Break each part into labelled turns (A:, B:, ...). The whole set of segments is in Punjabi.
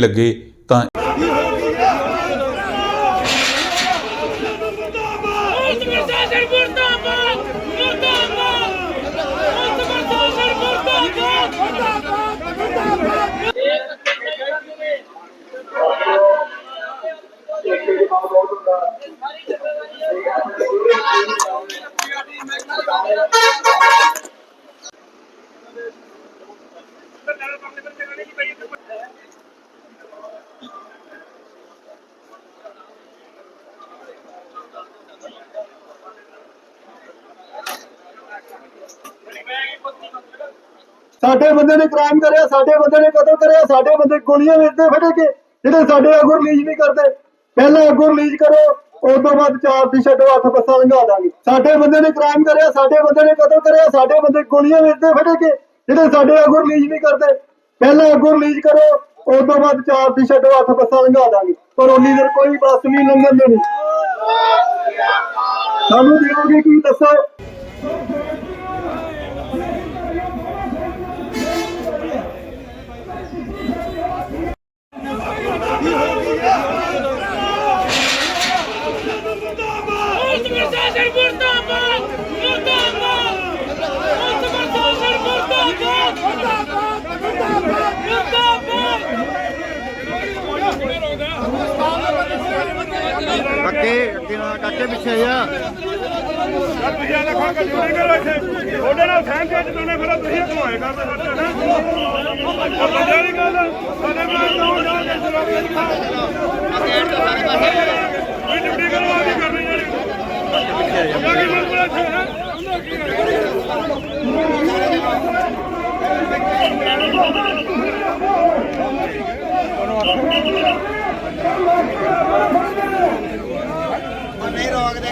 A: ਲੱਗੇ ਤਾਂ
B: ਉਸ ਪ੍ਰਸ਼ਾਸਨ ਮੁਰਦਾਬਾਦ ਮੁਰਦਾਬਾਦ ਉਸ ਪ੍ਰਸ਼ਾਸਨ ਮੁਰਦਾਬਾਦ
C: ਸਾਡੇ ਬੰਦੇ ਨੇ ਕ੍ਰਾਈਮ ਕਰਿਆ, ਸਾਡੇ ਬੰਦੇ ਨੇ ਕਤਲ ਕਰਿਆ, ਸਾਡੇ ਬੰਦੇ ਗੋਲੀਆਂ ਵੇਚਦੇ ਫੜੇ ਕੇ, ਜਿਹੜੇ ਸਾਡੇ ਆਗੂ ਰਿਲੀਜ਼ ਨਹੀਂ ਕਰਦੇ। ਪਹਿਲਾਂ ਆਗੂ ਰਿਲੀਜ਼ ਕਰੋ ਉਸ ਤੋਂ ਬਾਅਦ ਚਾਰ ਦੀ ਛੱਡੋ, ਅੱਠ ਬੱਸਾਂ ਲੰਘਾ ਦਾਂਗੇ। ਸਾਡੇ ਬੰਦੇ ਨੇ ਕ੍ਰਾਈਮ ਕਰਿਆ, ਸਾਡੇ ਬੰਦੇ ਨੇ ਕਤਲ ਕਰਿਆ, ਸਾਡੇ ਬੰਦੇ ਗੋਲੀਆਂ ਵੇਚਦੇ ਫੜੇ ਕੇ, ਜਿਹੜੇ ਸਾਡੇ ਆਗੂ ਰਿਲੀਜ਼ ਨਹੀਂ ਕਰਦੇ। ਪਹਿਲਾਂ ਆਗੂ ਰਿਲੀਜ਼ ਕਰੋ ਉਸ ਤੋਂ ਬਾਅਦ ਚਾਰ ਦੀ ਛੱਡੋ, ਅੱਠ ਬੱਸਾਂ ਲੰਘਾ ਦਾਂਗੇ। ਪਰ ਉਨੀ ਦੇਰ ਕੋਈ ਬੱਸ ਨਹੀਂ ਲੰਘਣ ਦੇਣੀ। ਸਾਨੂੰ ਦਿਓਗੇ ਕੀ ਦੱਸੋ
B: ਉਸ ਪ੍ਰਸ਼ਾਸਨ ਮੁਰਦਾਬਾਦ ਮੁਰਦਾਬਾਦ ਉਸ ਪ੍ਰਸ਼ਾਸਨ ਮੁਰਦਾਬਾਦ ਮੁਰਦਾਬਾਦ ਮੁਰਦਾਬਾਦ
D: ਕਾਕੇ ਅੱਗੇ ਨਾ ਕਾਕੇ ਪਿੱਛੇ ਆ।
E: ਤੁਸੀਂ ਆਲੇ ਖੜ ਕੇ ਡਿਊਟੀ ਕਰੋ ਇੱਥੇ। ਉਹਦੇ ਨਾਲ ਸਹਿਣ ਤੇ ਜਦੋਨੇ ਫਿਰ ਤੁਸੀਂ ਘੁਮਾਏ ਕਰਦੇ ਫਿਰਦੇ ਹੈ? ਉਹ ਬੰਦੇ ਦੀ ਗੱਲ ਸਾਡੇ ਕੋਲ ਤਾਂ ਹੋ ਜਾ ਕੇ ਸਰੋਗੇ ਦੀ ਗੱਲ ਕੋਈ ਡਿਊਟੀ ਕਰੋ ਆ ਕੀ ਕਰਨੀ ਜਿਹੜੀ ਉਹਦਾ ਕੀ ਮਤਲਬ ਇੱਥੇ ਹੈ ਉਹਦਾ ਕੀ ਹੈ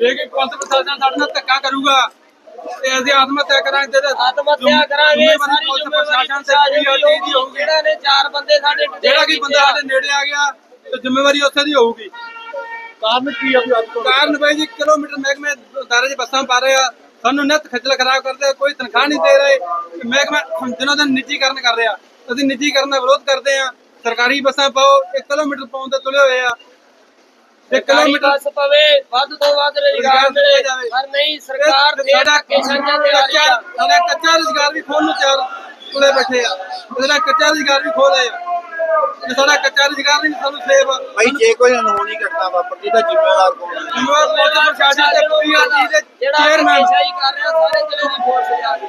F: ਇਹ ਕਿ ਪੁਲਿਸ ਪ੍ਰਸ਼ਾਸਨ ਸਾਡੇ ਨਾਲ ਧੱਕਾ ਕਰੂਗਾ ਤੇ ਅਸੀਂ ਆਤਮ ਹੱਤਿਆ ਕਰਾਂਗੇ ਤੇ
B: ਆਤਮ ਹੱਤਿਆ ਕਰਾਂਗੇ ਸਾਰੀ
F: ਪ੍ਰਸ਼ਾਸਨ ਤੇ
B: ਦੀ
F: ਹੋਊਗੀ।
B: ਜਿਹੜਾ ਨੇ ਚਾਰ ਬੰਦੇ ਸਾਡੇ
F: ਜਿਹੜਾ ਕਿ ਬੰਦਾ ਸਾਡੇ ਨੇੜੇ ਆ ਗਿਆ ਤੇ ਜ਼ਿੰਮੇਵਾਰੀ ਉੱਥੇ ਦੀ ਹੋਊਗੀ।
C: ਕਾਰਨ ਕੀ ਆ ਵੀ ਅੱਜ ਤੋਂ?
F: ਕਾਰਨ ਬਈ ਜੀ ਕਿਲੋਮੀਟਰ ਮਹਿਕਮੇ ਦਾਰੇ 'ਚ ਬੱਸਾਂ ਪਾ ਰਹੇ ਆ ਸਾਨੂੰ ਨਿਤ ਖੱਜਲ ਖਰਾਬ ਕਰਦੇ ਕੋਈ ਤਨਖਾਹ ਨਹੀਂ ਦੇ ਰਹੇ। ਮਹਿਕਮਾ ਦਿਨੋਂ ਦਿਨ ਨਿੱਜੀਕਰਨ ਕਰ ਰਿਹਾ। ਅਸੀਂ ਨਿੱਜੀਕਰਨ ਦਾ ਵਿਰੋਧ ਕਰਦੇ ਆ। ਸਰਕਾਰੀ ਬੱਸਾਂ ਪਾਓ 1 ਕਿਲੋਮੀਟਰ ਪਾਉਣ ਤੇ ਤੁਲੇ ਹੋਏ ਆ। 1
B: ਕਿਲੋਮੀਟਰ ਬੱਸ ਪਵੇ ਵੱਧ ਤੋਂ ਵੱਧ ਰੁਜ਼ਗਾਰ ਮਿਲੇ। ਪਰ ਨਹੀਂ ਸਰਕਾਰ ਦੇ ਸਾਂਝਾ ਤੇ ਆ। ਰਹੀ
F: ਕੱਚਾ
B: ਆ
F: ਰੁਜ਼ਗਾਰ ਵੀ ਖੋਲ੍ਹਣ ਨੂੰ ਤਿਆਰ ਤੁਲੇ ਬੈਠੇ ਆ। ਇਹਦਾ ਕੱਚਾ ਰੁਜ਼ਗਾਰ ਵੀ ਖੋਲ ਆ। ਤੇ ਸਾਡਾ ਕੱਚਾ ਰੁਜ਼ਗਾਰ ਨਹੀਂ ਸਾਨੂੰ ਸੇਵ
D: ਭਾਈ ਜੇ ਕੋਈ ਅਨਹੋਣੀ ਘਟਨਾ ਵਾਪਰਦੀ ਤਾਂ ਜ਼ਿੰਮੇਵਾਰ ਕੌਣ ਹੈ
F: ਜ਼ਿੰਮੇਵਾਰ ਪੁਲਿਸ ਪ੍ਰਸ਼ਾਸਨ ਤੇ ਪੀਆਰਟੀ ਦੇ
B: ਜਿਹੜਾ
F: ਚੇਅਰਮੈਨ
B: ਹਮੇਸ਼ਾ ਹੀ ਕਰ ਰਿਹਾ ਸਾਰੇ ਜ਼ਿਲ੍ਹੇ ਦੀ ਫੋਰਸ ਜਾ ਰਹੀ